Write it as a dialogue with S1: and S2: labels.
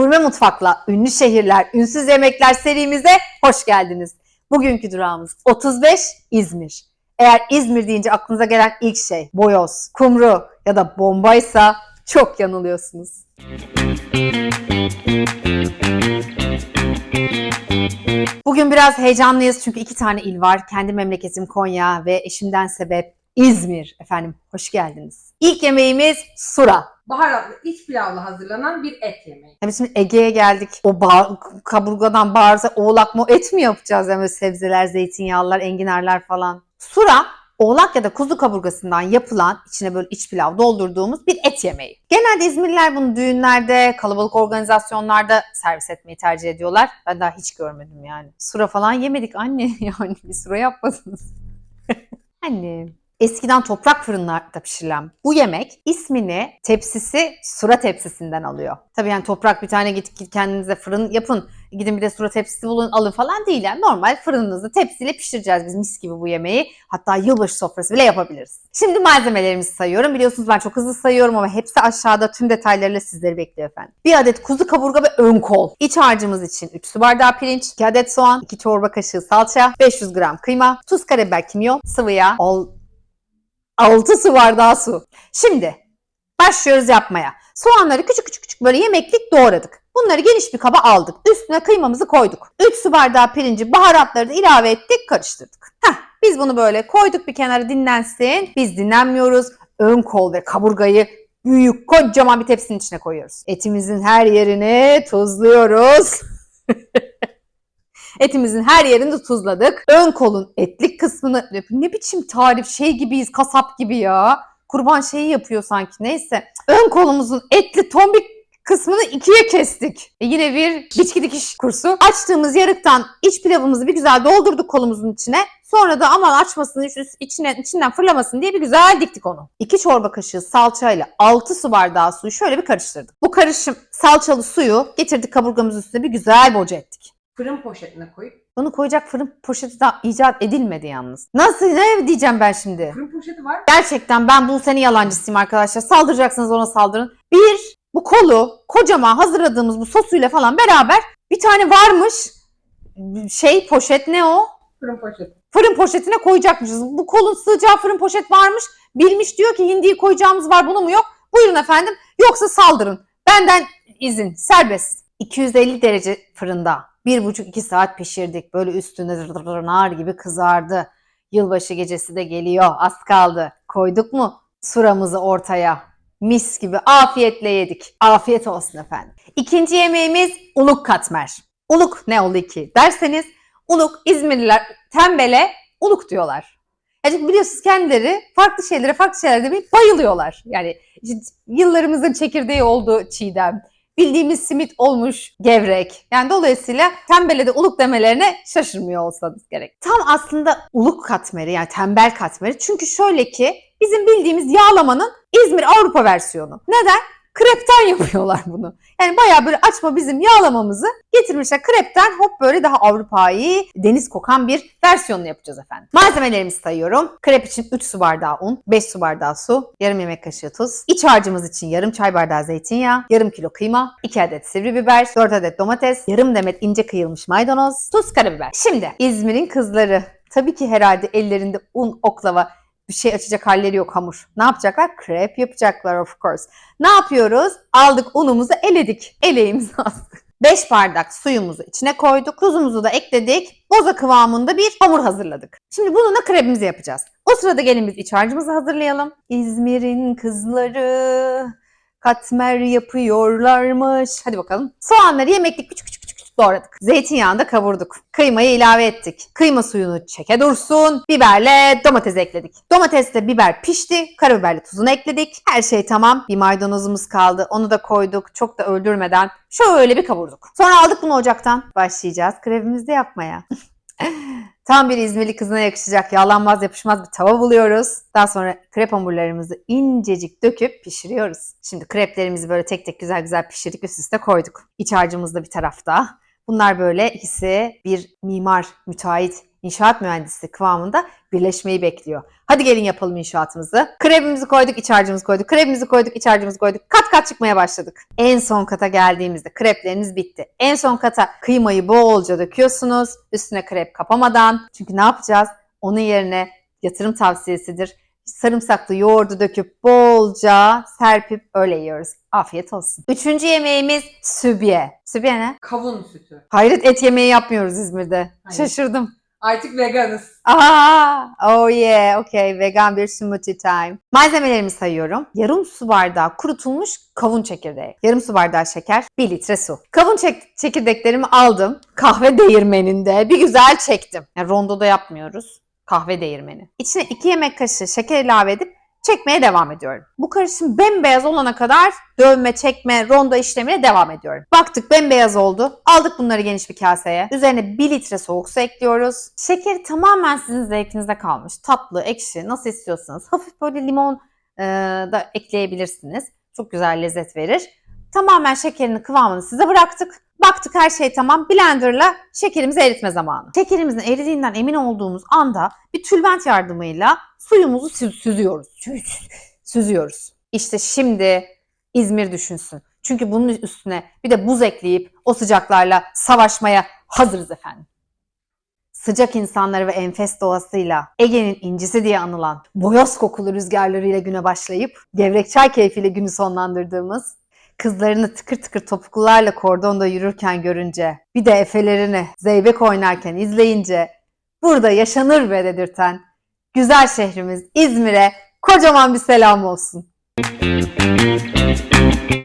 S1: Gurme Mutfak'la ünlü şehirler, ünsüz yemekler serimize hoş geldiniz. Bugünkü durağımız 35 İzmir. Eğer İzmir deyince aklınıza gelen ilk şey boyoz, kumru ya da bombaysa çok yanılıyorsunuz. Bugün biraz heyecanlıyız çünkü iki tane il var. Kendi memleketim Konya ve eşimden sebep İzmir. Efendim hoş geldiniz. İlk yemeğimiz sura.
S2: Baharatlı iç pilavla hazırlanan bir et yemeği.
S1: Yani şimdi Ege'ye geldik. O bağ, kaburgadan bağırsa oğlak mı et mi yapacağız? Yani böyle sebzeler, zeytinyağlılar, enginarlar falan. Sura oğlak ya da kuzu kaburgasından yapılan içine böyle iç pilav doldurduğumuz bir et yemeği. Genelde İzmirliler bunu düğünlerde, kalabalık organizasyonlarda servis etmeyi tercih ediyorlar. Ben daha hiç görmedim yani. Sura falan yemedik anne. Yani bir sura yapmadınız. anne. Eskiden toprak fırınlarda pişirilen bu yemek ismini tepsisi sura tepsisinden alıyor. Tabii yani toprak bir tane git, git kendinize fırın yapın. Gidin bir de sura tepsisi bulun alın falan değil. Yani normal fırınınızda tepsiyle pişireceğiz biz mis gibi bu yemeği. Hatta yılbaşı sofrası bile yapabiliriz. Şimdi malzemelerimizi sayıyorum. Biliyorsunuz ben çok hızlı sayıyorum ama hepsi aşağıda tüm detaylarıyla sizleri bekliyor efendim. Bir adet kuzu kaburga ve ön kol. İç harcımız için 3 su bardağı pirinç, 2 adet soğan, 2 çorba kaşığı salça, 500 gram kıyma, tuz, karabiber, kimyon, sıvı yağ, ol, 6 su bardağı su. Şimdi başlıyoruz yapmaya. Soğanları küçük küçük küçük böyle yemeklik doğradık. Bunları geniş bir kaba aldık. Üstüne kıymamızı koyduk. 3 su bardağı pirinci, baharatları da ilave ettik, karıştırdık. Heh, biz bunu böyle koyduk bir kenara dinlensin. Biz dinlenmiyoruz. Ön kol ve kaburgayı büyük kocaman bir tepsinin içine koyuyoruz. Etimizin her yerini tuzluyoruz. Etimizin her yerini tuzladık. Ön kolun etlik kısmını ne biçim tarif şey gibiyiz kasap gibi ya. Kurban şeyi yapıyor sanki neyse. Ön kolumuzun etli tombik kısmını ikiye kestik. E yine bir biçki dikiş kursu. Açtığımız yarıktan iç pilavımızı bir güzel doldurduk kolumuzun içine. Sonra da aman açmasın içine, içinden fırlamasın diye bir güzel diktik onu. 2 çorba kaşığı salçayla 6 su bardağı suyu şöyle bir karıştırdık. Bu karışım salçalı suyu getirdik kaburgamızın üstüne bir güzel boca ettik.
S2: Fırın poşetine koyup
S1: Bunu koyacak fırın poşeti daha icat edilmedi yalnız. Nasıl ne diyeceğim ben şimdi?
S2: fırın poşeti var.
S1: Gerçekten ben bu seni yalancısıyım arkadaşlar. Saldıracaksınız ona saldırın. Bir, bu kolu kocaman hazırladığımız bu sosuyla falan beraber bir tane varmış şey poşet ne o?
S2: Fırın poşeti.
S1: Fırın poşetine koyacakmışız. Bu kolun sığacağı fırın poşet varmış. Bilmiş diyor ki hindiyi koyacağımız var bunu mu yok? Buyurun efendim. Yoksa saldırın. Benden izin. Serbest. 250 derece fırında. 1,5-2 saat pişirdik. Böyle dır nar gibi kızardı. Yılbaşı gecesi de geliyor. Az kaldı. Koyduk mu suramızı ortaya? Mis gibi afiyetle yedik. Afiyet olsun efendim. İkinci yemeğimiz uluk katmer. Uluk ne oldu ki derseniz uluk İzmirliler tembele uluk diyorlar. Yani biliyorsunuz kendileri farklı şeylere farklı şeyler demeye bayılıyorlar. Yani yıllarımızın çekirdeği oldu çiğdem. Bildiğimiz simit olmuş gevrek. Yani dolayısıyla tembele de uluk demelerine şaşırmıyor olsanız gerek. Tam aslında uluk katmeri yani tembel katmeri. Çünkü şöyle ki bizim bildiğimiz yağlamanın İzmir Avrupa versiyonu. Neden? Krepten yapıyorlar bunu. Yani bayağı böyle açma bizim yağlamamızı getirmişler krepten hop böyle daha Avrupa'yı deniz kokan bir versiyonunu yapacağız efendim. Malzemelerimizi sayıyorum. Krep için 3 su bardağı un, 5 su bardağı su, yarım yemek kaşığı tuz. İç harcımız için yarım çay bardağı zeytinyağı, yarım kilo kıyma, 2 adet sivri biber, 4 adet domates, yarım demet ince kıyılmış maydanoz, tuz, karabiber. Şimdi İzmir'in kızları tabii ki herhalde ellerinde un, oklava bir şey açacak halleri yok hamur. Ne yapacaklar? Krep yapacaklar of course. Ne yapıyoruz? Aldık unumuzu eledik. Eleğimizi astık. 5 bardak suyumuzu içine koyduk. Tuzumuzu da ekledik. Boza kıvamında bir hamur hazırladık. Şimdi bununla krebimizi yapacağız. O sırada gelin biz iç harcımızı hazırlayalım. İzmir'in kızları katmer yapıyorlarmış. Hadi bakalım. Soğanları yemeklik küçük küçük doğradık. Zeytinyağında kavurduk. Kıymayı ilave ettik. Kıyma suyunu çeke dursun. Biberle domates ekledik. Domatesle biber pişti. Karabiberle tuzunu ekledik. Her şey tamam. Bir maydanozumuz kaldı. Onu da koyduk. Çok da öldürmeden şöyle bir kavurduk. Sonra aldık bunu ocaktan. Başlayacağız krevimizi yapmaya. Tam bir İzmirli kızına yakışacak yağlanmaz yapışmaz bir tava buluyoruz. Daha sonra krep hamurlarımızı incecik döküp pişiriyoruz. Şimdi kreplerimizi böyle tek tek güzel güzel pişirdik üst üste koyduk. İç harcımız da bir tarafta. Bunlar böyle ikisi bir mimar, müteahhit inşaat mühendisi kıvamında birleşmeyi bekliyor. Hadi gelin yapalım inşaatımızı. Krebimizi koyduk, iç harcımızı koyduk. Krebimizi koyduk, iç harcımızı koyduk. Kat kat çıkmaya başladık. En son kata geldiğimizde krepleriniz bitti. En son kata kıymayı bolca döküyorsunuz. Üstüne krep kapamadan. Çünkü ne yapacağız? Onun yerine yatırım tavsiyesidir. Sarımsaklı yoğurdu döküp bolca serpip öyle yiyoruz. Afiyet olsun. Üçüncü yemeğimiz sübye. Sübye ne?
S2: Kavun sütü.
S1: Hayret et yemeği yapmıyoruz İzmir'de.
S2: Hayır.
S1: Şaşırdım.
S2: Artık veganız.
S1: Aa, oh yeah, okay. Vegan bir smoothie time. Malzemelerimi sayıyorum. Yarım su bardağı kurutulmuş kavun çekirdeği. Yarım su bardağı şeker, 1 litre su. Kavun çek- çekirdeklerimi aldım. Kahve değirmeninde bir güzel çektim. Yani rondoda yapmıyoruz. Kahve değirmeni. İçine 2 yemek kaşığı şeker ilave edip çekmeye devam ediyorum. Bu karışım bembeyaz olana kadar dövme, çekme, rondo işlemine devam ediyorum. Baktık bembeyaz oldu. Aldık bunları geniş bir kaseye. Üzerine 1 litre soğuk su ekliyoruz. Şekeri tamamen sizin zevkinize kalmış. Tatlı, ekşi nasıl istiyorsanız. Hafif böyle limon e, da ekleyebilirsiniz. Çok güzel lezzet verir. Tamamen şekerin kıvamını size bıraktık. Baktık her şey tamam. Blenderla şekerimizi eritme zamanı. Şekerimizin eridiğinden emin olduğumuz anda bir tülbent yardımıyla suyumuzu sü- süzüyoruz. Sü- Süzüyoruz. İşte şimdi İzmir düşünsün. Çünkü bunun üstüne bir de buz ekleyip o sıcaklarla savaşmaya hazırız efendim. Sıcak insanları ve enfes doğasıyla Ege'nin incisi diye anılan boyoz kokulu rüzgarlarıyla güne başlayıp gevrek çay keyfiyle günü sonlandırdığımız kızlarını tıkır tıkır topuklularla kordonda yürürken görünce bir de efelerini zeybek oynarken izleyince burada yaşanır be dedirten güzel şehrimiz İzmir'e kocaman bir selam olsun.